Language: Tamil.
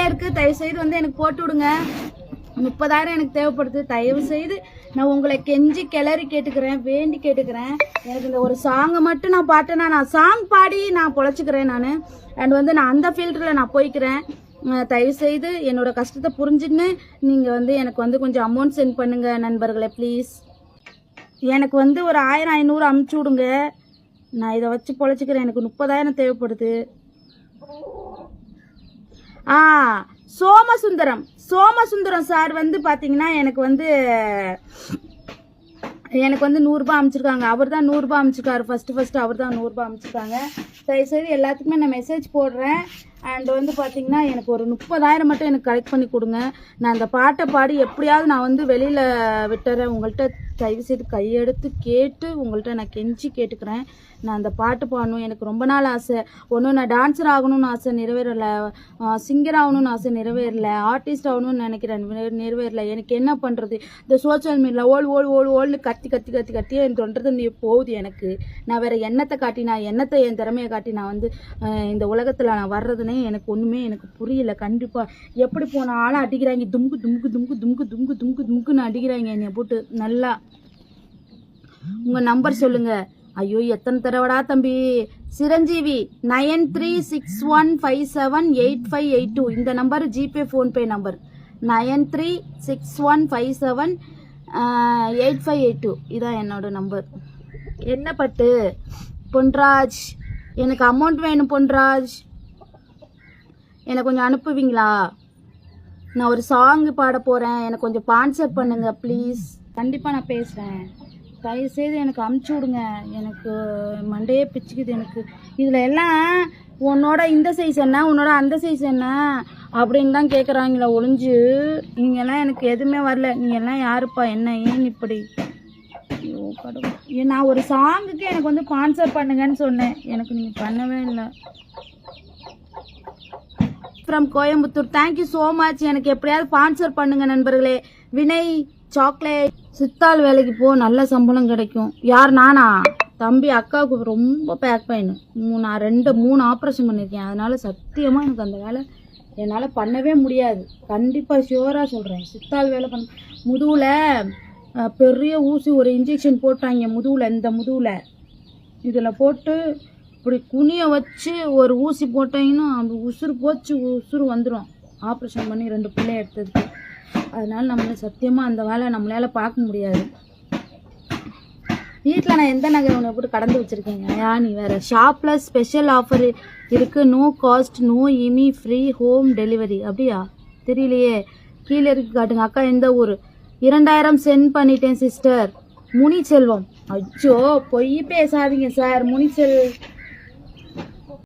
இருக்கு. தயவு செய்து வந்து எனக்கு போட்டு விடுங்க. முப்பதாயிரம் எனக்கு தேவைப்படுது. தயவு செய்து நான் உங்களை கெஞ்சி கிளறி கேட்டுக்கிறேன் வேண்டி கேட்டுக்கிறேன். எனக்கு இந்த ஒரு சாங்கை மட்டும் நான் பாட்டேன்னா நான் சாங் பாடி நான் பொழைச்சிக்கிறேன் நான். அண்ட் வந்து நான் அந்த ஃபீல்டில் நான் போய்க்கிறேன். தயவு செய்து என்னோட கஷ்டத்தை புரிஞ்சுன்னு நீங்கள் வந்து எனக்கு வந்து கொஞ்சம் அமௌண்ட் சென்ட் பண்ணுங்க நண்பர்களே ப்ளீஸ் எனக்கு வந்து ஒரு ஆயிரம் ஐநூறு அமுச்சு விடுங்க. நான் இதை வச்சு பொழைச்சிக்கிறேன். எனக்கு முப்பதாயிரம் தேவைப்படுது. ஆ சோமசுந்தரம். சோமசுந்தரம் சார் வந்து பார்த்தீங்கன்னா எனக்கு வந்து எனக்கு வந்து நூறுரூபா அமைச்சிருக்காங்க. அவர் தான் நூறுரூபா அமைச்சிருக்காரு. ஃபஸ்ட்டு ஃபஸ்ட்டு அவர் தான் நூறுரூபா அமைச்சிருக்காங்க தயவுசெய்து எல்லாத்துக்குமே நான் மெசேஜ் போடுறேன். அண்ட் வந்து பார்த்தீங்கன்னா எனக்கு ஒரு முப்பதாயிரம் மட்டும் எனக்கு கலெக்ட் பண்ணி கொடுங்க. நான் அந்த பாட்டை பாடி எப்படியாவது நான் வந்து வெளியில் விட்டுறேன். உங்கள்கிட்ட தயவுசெய்து கையெடுத்து கேட்டு உங்கள்கிட்ட நான் கெஞ்சி கேட்டுக்கிறேன். நான் அந்த பாட்டு பாடணும். எனக்கு ரொம்ப நாள் ஆசை. ஒன்றும் நான் டான்ஸர் ஆகணும்னு ஆசை நிறைவேறலை. சிங்கர் ஆகணும்னு ஆசை நிறைவேறலை. ஆர்டிஸ்ட் ஆகணும்னு நினைக்கிறேன். நிறைவேறலை நிறைவேறல. எனக்கு என்ன பண்ணுறது இந்த சோஷியல் மீடியாவில் ஓல் ஓல் ஓல் ஓல்னு கத்தி கத்தி கத்தி கத்தி என் தொண்டது நீ போகுது எனக்கு. நான் வேறு எண்ணத்தை காட்டி நான் எண்ணத்தை என் திறமையை காட்டி நான் வந்து இந்த உலகத்தில் நான் வர்றதுனே எனக்கு ஒன்றுமே எனக்கு புரியல. கண்டிப்பாக எப்படி போனாலும் அடிக்கிறாங்க. தும்கு தும்கு தும்கு தும்கு தும்கு தும்கு தும்குன்னு அடிக்கிறாங்க என்னை போட்டு. நல்லா உங்கள் நம்பர் சொல்லுங்க. ஐயோ எத்தனை தடவைடா தம்பி? Chiranjeevi nine three six one five seven eight five eight two இந்த number GPay PhonePe number nine three six one five seven eight five eight two இதான் என்னோட நம்பர் என்ன பட்டு? பொன்ராஜ் எனக்கு அமௌண்ட் வேணும் பொன்ராஜ். எனக்கு கொஞ்சம் அனுப்புவீங்களா? நான் ஒரு சாங் பாட போகிறேன் எனக்கு கொஞ்சம் ஸ்பான்சர் பண்ணுங்க ப்ளீஸ் கண்டிப்பாக நான் பேசுகிறேன் தயவுசெய்து எனக்கு அமுச்சு விடுங்க. எனக்கு மண்டையே பிச்சுக்குது எனக்கு. இதில் எல்லாம் உன்னோட இந்த சைஸ் என்ன உன்னோட அந்த சைஸ் என்ன அப்படின்னு தான் கேட்குறாங்களே ஒளிஞ்சு நீங்கெல்லாம் எனக்கு எதுவுமே வரல. நீங்கள்லாம் எல்லாம் யாருப்பா என்ன ஏன் இப்படி? ஐயோ கடவுள். நான் ஒரு சாங்குக்கு எனக்கு வந்து ஸ்பான்சர் பண்ணுங்கன்னு சொன்னேன். எனக்கு நீங்கள் பண்ணவே இல்லை. From Coimbatore. Thank you so much எனக்கு எப்படியாவது ஸ்பான்சர் பண்ணுங்க நண்பர்களே. வினய் சாக்லேட். சித்தாள் வேலைக்கு போ நல்ல சம்பளம் கிடைக்கும். யார் நானா? தம்பி அக்காவுக்கு ரொம்ப பேக் பெயின் மூணு நான் ரெண்டு மூணு ஆப்ரேஷன் பண்ணியிருக்கேன் அதனால சத்தியமாக எனக்கு அந்த வேலை என்னால் பண்ணவே முடியாது. கண்டிப்பாக ஷியோராக சொல்கிறேன் சித்தாள் வேலை பண்ண முதுகில் பெரிய ஊசி ஒரு இன்ஜெக்ஷன் போட்டாங்க முதுகில் இந்த முதுகில். இதில் போட்டு இப்படி குனிய வச்சு ஒரு ஊசி போட்டீங்கன்னா அந்த உசுறு போச்சு உசுறு வந்துடும் ஆப்ரேஷன் பண்ணி ரெண்டு பிள்ளை எடுத்ததுக்கு. அதனால் நம்மளை சத்தியமாக அந்த வேலை நம்மளால பார்க்க முடியாது. வீட்டில் நான் எந்த நகை உன்னை போட்டு கடந்து வச்சுருக்கேங்க? யா நீ வேறு ஷாப்பில் ஸ்பெஷல் ஆஃபர் இருக்குது no cost no EMI free home delivery அப்படியா? தெரியலையே. கீழே இருக்கு காட்டுங்க. அக்கா எந்த ஊர்? இரண்டாயிரம் சென்ட் பண்ணிட்டேன் சிஸ்டர் முனிச்செல்வம். அச்சோ பொய் பேசாதீங்க சார் முனிச்செல்